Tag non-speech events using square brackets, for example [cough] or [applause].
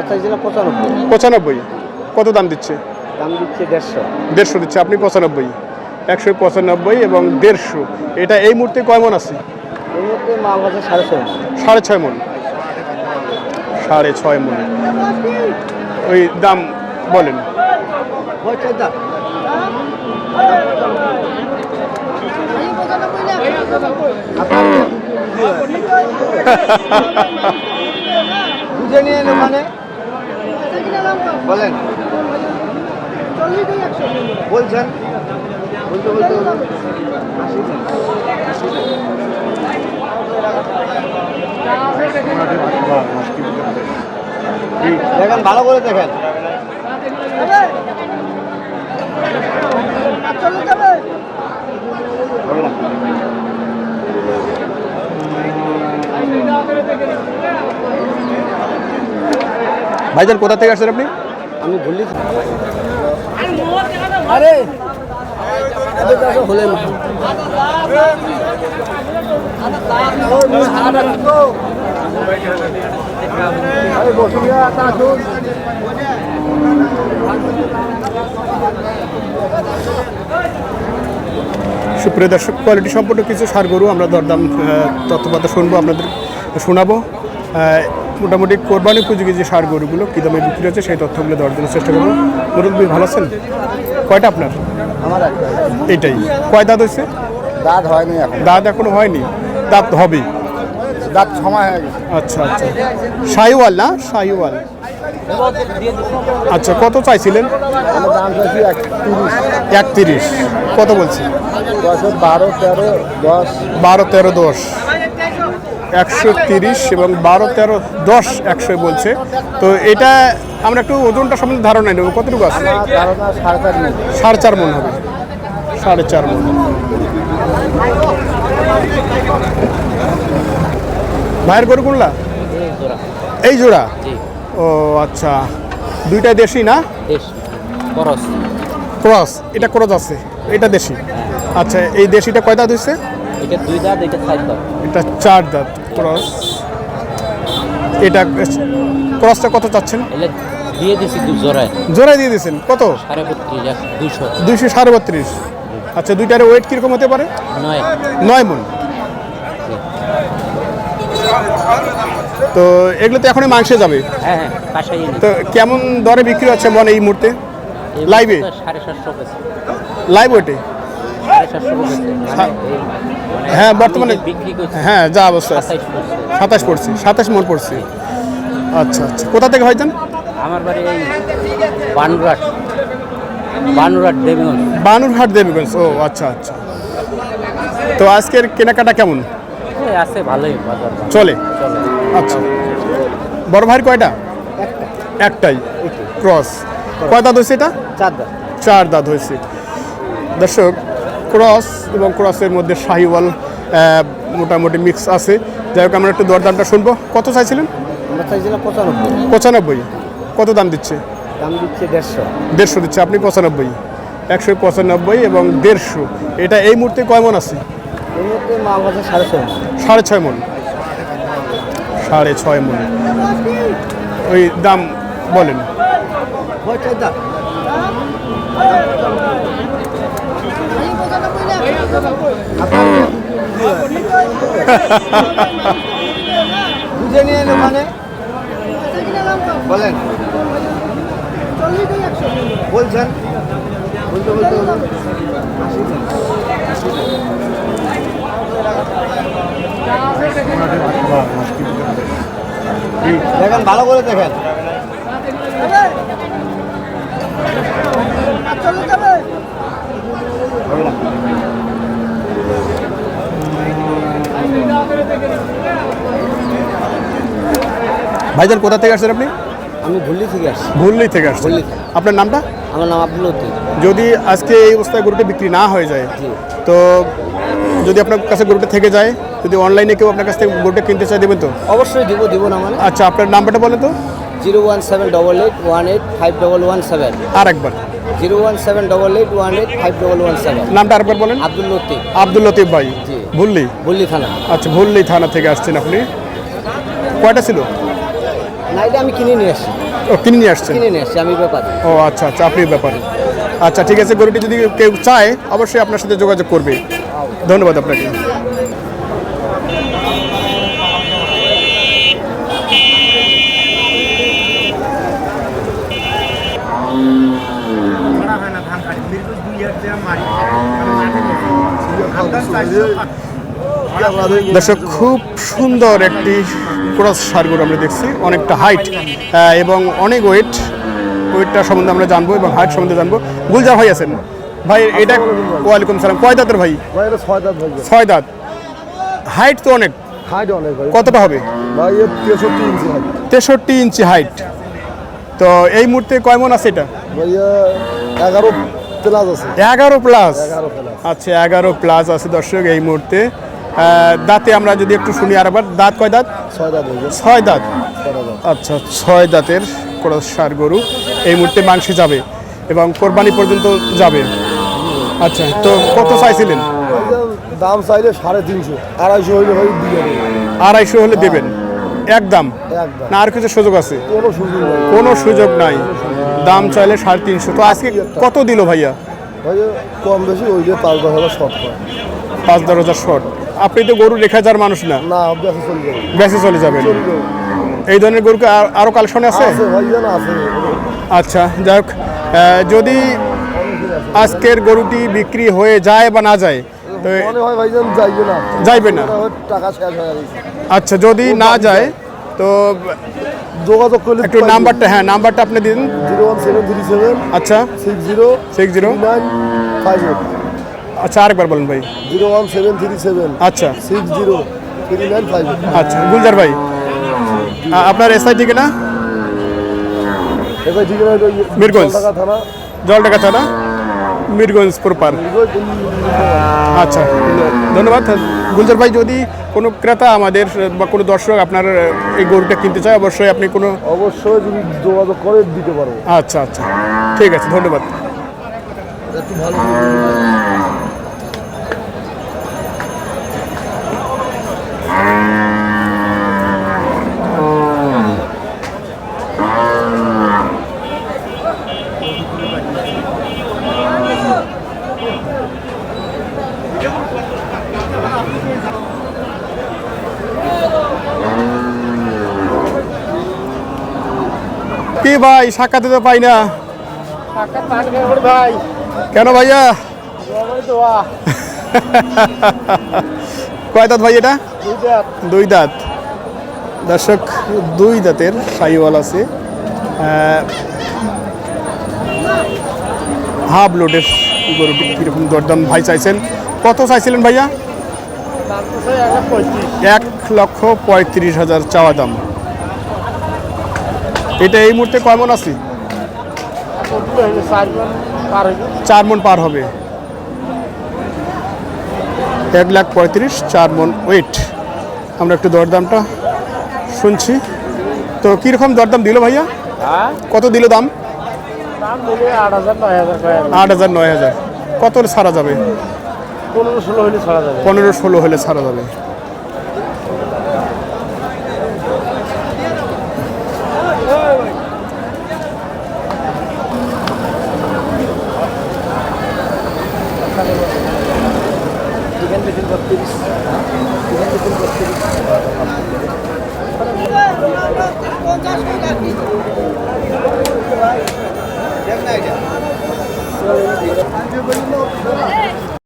আমরা চাইছিলাম পঁচানব্বই। পঁচানব্বই? কত দাম দিচ্ছে? দাম দিচ্ছে দেড়শো। দেড়শো দিচ্ছে আপনি পঁচানব্বই। একশো পঁচানব্বই এবং দেড়শো। এটা এই মুহূর্তে কয় মন মাল আছে সাড়ে ছয় সাড়ে ছয় মন। সাড়ে ছয় মন। ওই দাম বলেন। [laughs] বুঝে নিয়ে মানে? বলেন। বলছেন? বলতে বলতে দেখেন ভালো করে দেখেন। হবে। ভাইজান কোথা থেকে আসছেন আপনি? আমি ভুলি আরে! হলে সুপ্রিয় দর্শক কোয়ালিটি সম্পূর্ণ কিছু সার গরু আমরা দরদাম আহ, তথ্যপাতা শুনব আপনাদের শোনাবো। মোটামুটি কোরবানি উপযোগী যে সার গরুগুলো কী দামে বিক্রি হচ্ছে সেই তথ্যগুলো দেওয়ার জন্য চেষ্টা করব। গরু ভাই ভালো আছেন? কয়টা আপনার? আমার এইটাই। কয় দাঁত হয়েছে? দাঁত হয়নি এখন। দাঁত এখনও হয়নি? দাঁত হবে? দাঁত সময় হয়ে গেছে। আচ্ছা আচ্ছা। শাহিওয়াল না? শাহিওয়াল। আচ্ছা কত চাইছিলেন? একত্রিশ। কত বলছি বারো তেরো দশ। বারো তেরো দশ। একশো তিরিশ এবং বারো তেরো দশ একশো বলছে। তো এটা আমরা একটু ওজনটা সম্বন্ধে ধারণা নেব। কতটুকু আছে? সাড়ে চার মন হবে। সাড়ে চার মন ভাইয়ের গরু কোনলা? এই জোড়া? ও আচ্ছা। দুইটা দেশি না? খরচ ক্রস। এটা ক্রস আছে। এটা দেশি। আচ্ছা এই দেশিটা কয় দাঁত হয়েছে এটা দুই দাঁত এটা চার দাঁত। এটা চার দাঁত। ক্রস। এটা ক্রসটা কত চাচ্ছেন? দিয়ে দিছি দু জোড়ায়। দিয়ে দিয়েছেন। কত? সাড়ে বত্রিশ দুইশো। সাড়ে বত্রিশ। আচ্ছা দুইটার ওয়েট কীরকম হতে পারে? নয়। নয় মন। তো এগুলো তো এখনই মাংসে যাবে। হ্যাঁ হ্যাঁ তো কেমন দরে বিক্রি হচ্ছে মন এই মুহূর্তে? লাইভে? সাড়ে সাতশো লাইভ ওয়েটে হ্যাঁ, আমি বর্তমানে- হ্যাঁ যা অবস্থা। সাতাশ পড়ছি। সাতাশ মন পড়ছে। আচ্ছা আচ্ছা। কোথা থেকে ভাইজান আমার বাড়ি এই বানুরাট বানুরাট দেবীগঞ্জ। বানুরহাট দেবীগঞ্জ। ও আচ্ছা আচ্ছা। তো আজকের কেনাকাটা কেমন? আছে ভালোই চলে? চলে। আচ্ছা। বড় ভাইয়ের কয়টা? একটাই। ক্রস। কয় দাঁত হয়েছে এটা? চার দাঁত। চার দাঁত হয়েছে। দর্শক ক্রস এবং ক্রসের মধ্যে শাহিওয়াল মোটামুটি মিক্স আছে। যাই হোক আমরা একটু দরদামটা শুনব। কত চাইছিলেন? আমরা চাইছিলাম পঁচানব্বই। পঁচানব্বই। কত দাম দিচ্ছে? দাম দিচ্ছে দেড়শো। দেড়শো দিচ্ছে আপনি পঁচানব্বই। একশো পঁচানব্বই এবং দেড়শো। এটা এই মুহূর্তে কয় মন আছে? সাড়ে ছয় সাড়ে ছয় মন। সাড়ে ছয় মন। ওই দাম বলেন। বুঝে নিয়ে মানে? বলেন। বলছেন? বলতে বলতে দেখেন ভালো করে দেখেন। হবে ভাইজান কোথা থেকে আসছেন আপনি? আমি ভুললি থেকে আসছি। ভুললি থেকে আসছেন। ভুল্লি। আপনার নামটা? আমার নাম আব্দুল লতিফ। যদি আজকে এই অবস্থায় গরুটা বিক্রি না হয়ে যায় তো যদি আপনার কাছে গরুটা থেকে যায় যদি অনলাইনে কেউ আপনার কাছ থেকে গরুটা কিনতে চায় দেবেন তো? অবশ্যই দিব দিব না মানে। আচ্ছা আপনার নাম্বারটা বলেন তো। Zero one seven double eight one eight five double one seven. আর একবার zero one seven double eight one eight five double one seven. নামটা আরেকবার বলেন। আব্দুল লতিফ। আব্দুল লতিফ ভাই। জি। ভুললি থানা। আচ্ছা ভুললি থানা থেকে আসছেন আপনি। কয়টা ছিল? না এটা আমি কিনে নিয়ে আসছি। ও কিনে নিয়ে আসছেন? কিনে নিয়ে আসছি আমি ব্যাপার। ও আচ্ছা আচ্ছা আপনি ব্যাপার। আচ্ছা ঠিক আছে গরুটি যদি কেউ চায় অবশ্যই আপনার সাথে যোগাযোগ করবে। ধন্যবাদ আপনাকে। দর্শক খুব সুন্দর একটি ক্রস সার আমরা দেখছি অনেকটা হাইট এবং অনেক ওয়েট ওয়েটটা সম্বন্ধে আমরা জানব এবং হাইট সম্বন্ধে জানব। গুলজার ভাই আছেন। ভাই এটা ওয়ালাইকুম সালাম। কয় দাঁতের ভাই? ছয় দাঁত হাইট তো অনেক। হাইট অনেক কতটা হবে? ভাই তেষট্টি ইঞ্চি হাইট তেষট্টি ইঞ্চি হাইট তো এই মুহূর্তে কয় মন আছে এটা? এগারো প্লাস আছে। এগারো প্লাস আচ্ছা এগারো প্লাস আছে দর্শক এই মুহূর্তে। দাঁতে আমরা যদি একটু শুনি আরেকবার দাঁত কয় দাঁত? ছয় দাঁত আচ্ছা ছয় দাঁতের সার গরু এই মুহূর্তে মাংসে যাবে এবং কোরবানি পর্যন্ত যাবে। আচ্ছা তো কত চাইছিলেন? দাম চাইলে সাড়ে তিনশো আড়াইশো দেবে। আড়াইশো হলে দেবেন? একদম না আর কিছু সুযোগ আছে? কোনো সুযোগ কোনো সুযোগ নাই। দাম চাইলে সাড়ে তিনশো। তো আজকে কত দিল ভাইয়া? ভাই কম বেশি ওই যে পাঁচ দশ হাজার শর্ট পাঁচ দশ হাজার শর্ট। আপনি তো গরু রেখে যাওয়ার মানুষ না। না বেশি চলে যাবেন। এই ধরনের গরুকে আর- আরও কালেকশন আছে? আচ্ছা যাই হোক যদি আজকের গরুটি বিক্রি হয়ে যায় বা না যায় তো যাইবে না। আচ্ছা যদি না যায় তো যোগাযোগ করলে একটু নাম্বারটা হ্যাঁ নাম্বারটা আপনি দিন। Zero one seven three seven আচ্ছা। Six zero six zero. Nine five eight. আচ্ছা আরেকবার বলেন ভাই। Zero one seven three seven. আচ্ছা। Six zero three nine five. আচ্ছা গুলজার ভাই। আপনার এসআই ঠিকানা? ঠিক আছে মিরগঞ্জ। থানা। জলডাকা থানা মিরগঞ্জ প্রপার। আচ্ছা ধন্যবাদ। গুলজার ভাই যদি কোনো ক্রেতা আমাদের বা কোনো দর্শক আপনার এই গরুটা কিনতে চায় অবশ্যই আপনি কোনো অবশ্যই যদি যোগাযোগ করে দিতে পারব আচ্ছা আচ্ছা। ঠিক আছে ধন্যবাদ। একটু ভালো কি ভাই সাক্ষাতে তো পাই না। ভাই। কেন ভাইয়া? কয় দাঁত ভাই এটা? দুই দাঁত। দর্শক দুই দাঁতের সাইওয়াল আছে। হাফ লোডের গরুটি কীরকম দরদাম ভাই চাইছেন? কত চাইছিলেন ভাইয়া? এক লক্ষ পঁয়ত্রিশ হাজার চাওয়া দাম। এটা এই মুহূর্তে কেমন আছে? চার মন পার হবে। এক লাখ পঁয়ত্রিশ চার মন ওয়েট। আমরা একটু দরদামটা শুনছি। তো কীরকম দরদাম দিল ভাইয়া? কত দিল দাম? আট হাজার নয় হাজার কত ছাড়া যাবে? পনেরো ষোলো হলে ছাড়া যাবে। পনেরো ষোলো হলে ছাড়া যাবে। চিকেন বিকেল বত্রিশ। চিকেন বিকেল বত্রিশ। পঞ্চাশ